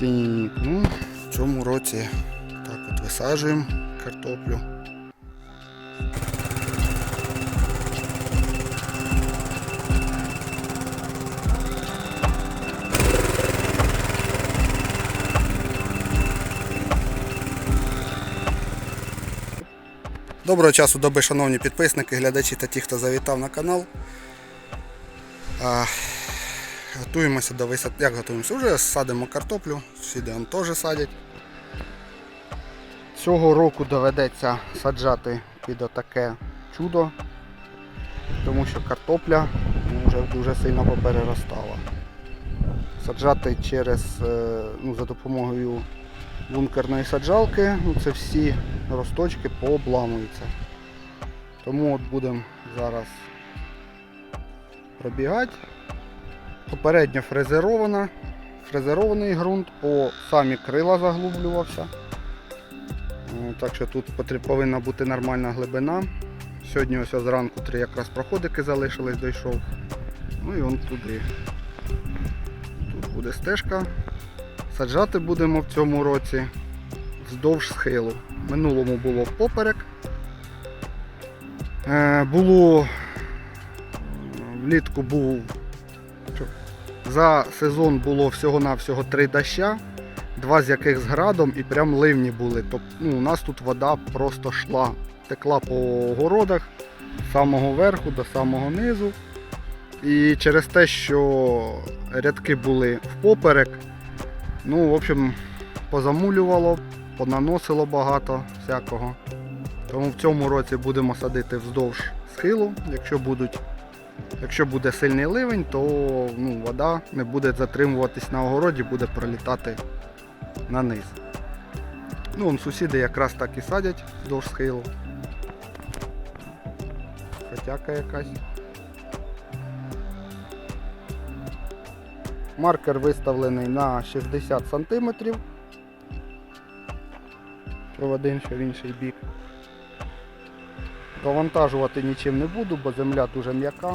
Так, ну, в цьому році так от висаджуємо картоплю. Доброго часу доби, шановні підписники, глядачі та ті, хто завітав на канал. Готуємося до висад... Як готуємося? Вже садимо картоплю, сюди он теж садять. Цього року доведеться саджати під отаке чудо, тому що картопля ну, вже дуже сильно попереростала. Саджати через, е, ну, за допомогою бункерної саджалки, ну, це всі росточки пообламуються. Тому от будемо зараз пробігати. Попередньо фрезерована, фрезерований ґрунт, по самі крила заглублювався. Е, Так що тут повинна бути нормальна глибина. Сьогодні ось зранку три якраз проходики залишились, дійшов. Ну і он туди. Тут буде стежка. Саджати будемо в цьому році вздовж схилу. Минулому було поперек. Е, було влітку був за сезон було всього-навсього три доща, два з яких з градом і прям ливні були. Тобто ну, у нас тут вода просто йшла, текла по городах з самого верху до самого низу. І через те, що рядки були впоперек, ну, в общем, позамулювало, понаносило багато всякого. Тому в цьому році будемо садити вздовж схилу. Якщо, будуть, якщо буде сильний ливень, то ну, вода не буде затримуватись на огороді, буде пролітати на низ. Ну, вон сусіди якраз так і садять вздовж схилу. Хотяка якась. Маркер виставлений на 60 см. Один, що в інший бік. Довантажувати нічим не буду, бо земля дуже м'яка.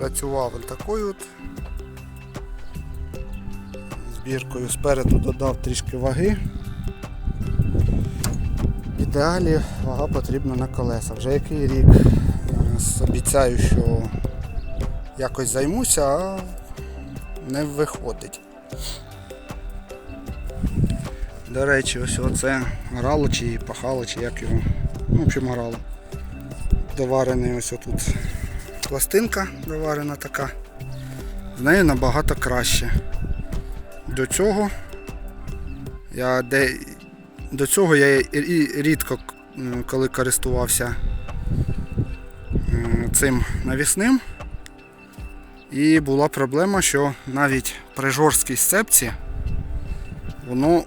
Працював такою от збіркою. Спереду додав трішки ваги. В ідеалі вага потрібна на колеса. Вже який рік е, обіцяю, що якось займуся, а не виходить. До речі, ось оце грало чи пахало, чи як його. Ну, в общем, грало. Доварений ось тут пластинка доварена така. З нею набагато краще. До цього я де, до цього я і- рідко коли користувався цим навісним. І була проблема, що навіть при жорсткій сцепці воно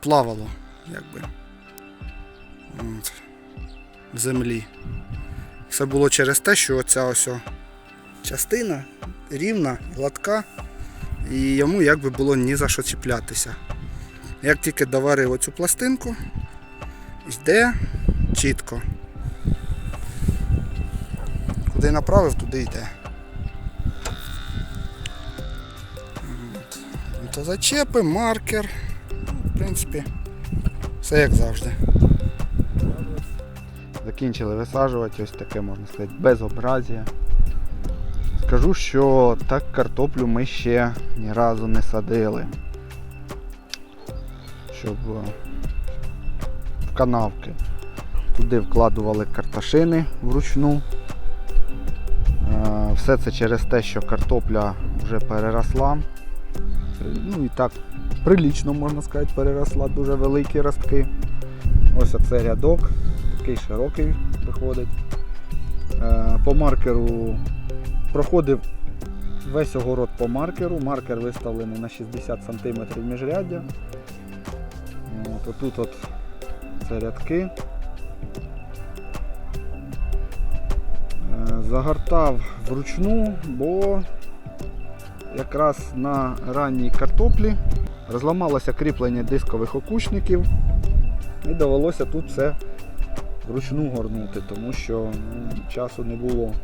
плавало якби в землі. Все було через те, що ця ось частина рівна, гладка, і йому якби було ні за що чіплятися. Як тільки доварив оцю пластинку, йде чітко. Куди направив, туди йде. То зачепи, маркер. Ну, В принципі, все як завжди. Закінчили висаджувати, ось таке можна сказати, безобразія. Скажу, що так картоплю ми ще ні разу не садили. Щоб е, в канавки. Туди вкладували карташини вручну. Е, Все це через те, що картопля вже переросла. Ну і так прилічно, можна сказати, переросла, дуже великі ростки. Ось оце рядок, такий широкий виходить. Е, По маркеру проходив весь огород по маркеру. Маркер виставлений на 60 см міжряддя. От, отут от це рядки. Е, Загортав вручну, бо якраз на ранній картоплі розламалося кріплення дискових окучників і довелося тут все вручну горнути, тому що ну, часу не було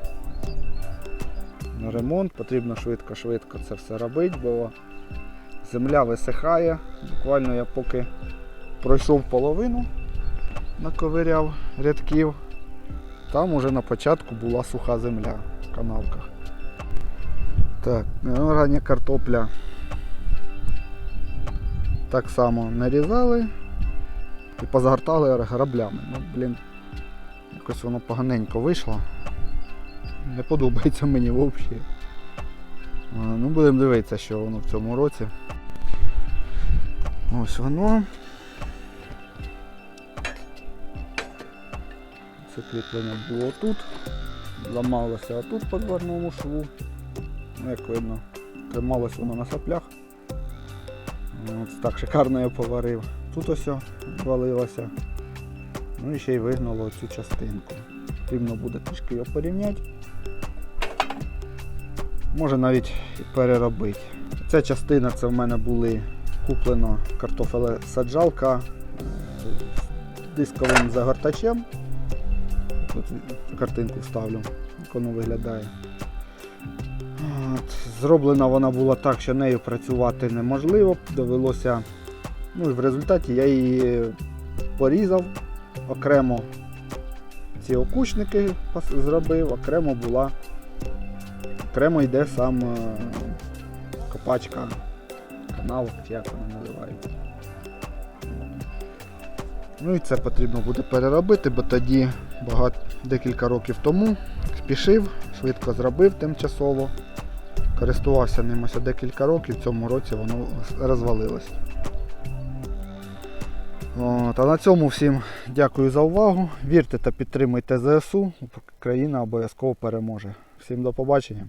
на ремонт, потрібно швидко-швидко це все робити, бо земля висихає. Буквально я поки пройшов половину, наковиряв рядків, там уже на початку була суха земля в канавках. Так, рання картопля так само нарізали і позагортали граблями. Ну, блін, якось воно поганенько вийшло. Не подобається мені взагалі. Ну, будемо дивитися, що воно в цьому році. Ось воно. Це кріплення було тут. Ламалося отут по дверному шву. Ну, як видно, трималось воно на соплях. От так шикарно я поварив. Тут ось валилося. Ну і ще й вигнало цю частинку. Потрібно буде трішки його порівняти. Може навіть переробити. Ця частина це в мене були куплено картофелесаджалка з дисковим загортачем. Тут картинку вставлю, як воно виглядає. От, зроблена вона була так, що нею працювати неможливо. Довелося. Ну і в результаті я її порізав окремо ці окучники зробив, окремо була. Окремо йде сам е, копачка канавок, як вона називається. Ну і це потрібно буде переробити, бо тоді багато, декілька років тому спішив, швидко зробив тимчасово. Користувався ним ось декілька років, в цьому році воно розвалилось. От, а на цьому всім дякую за увагу. Вірте та підтримуйте ЗСУ. Україна обов'язково переможе. Всім до побачення.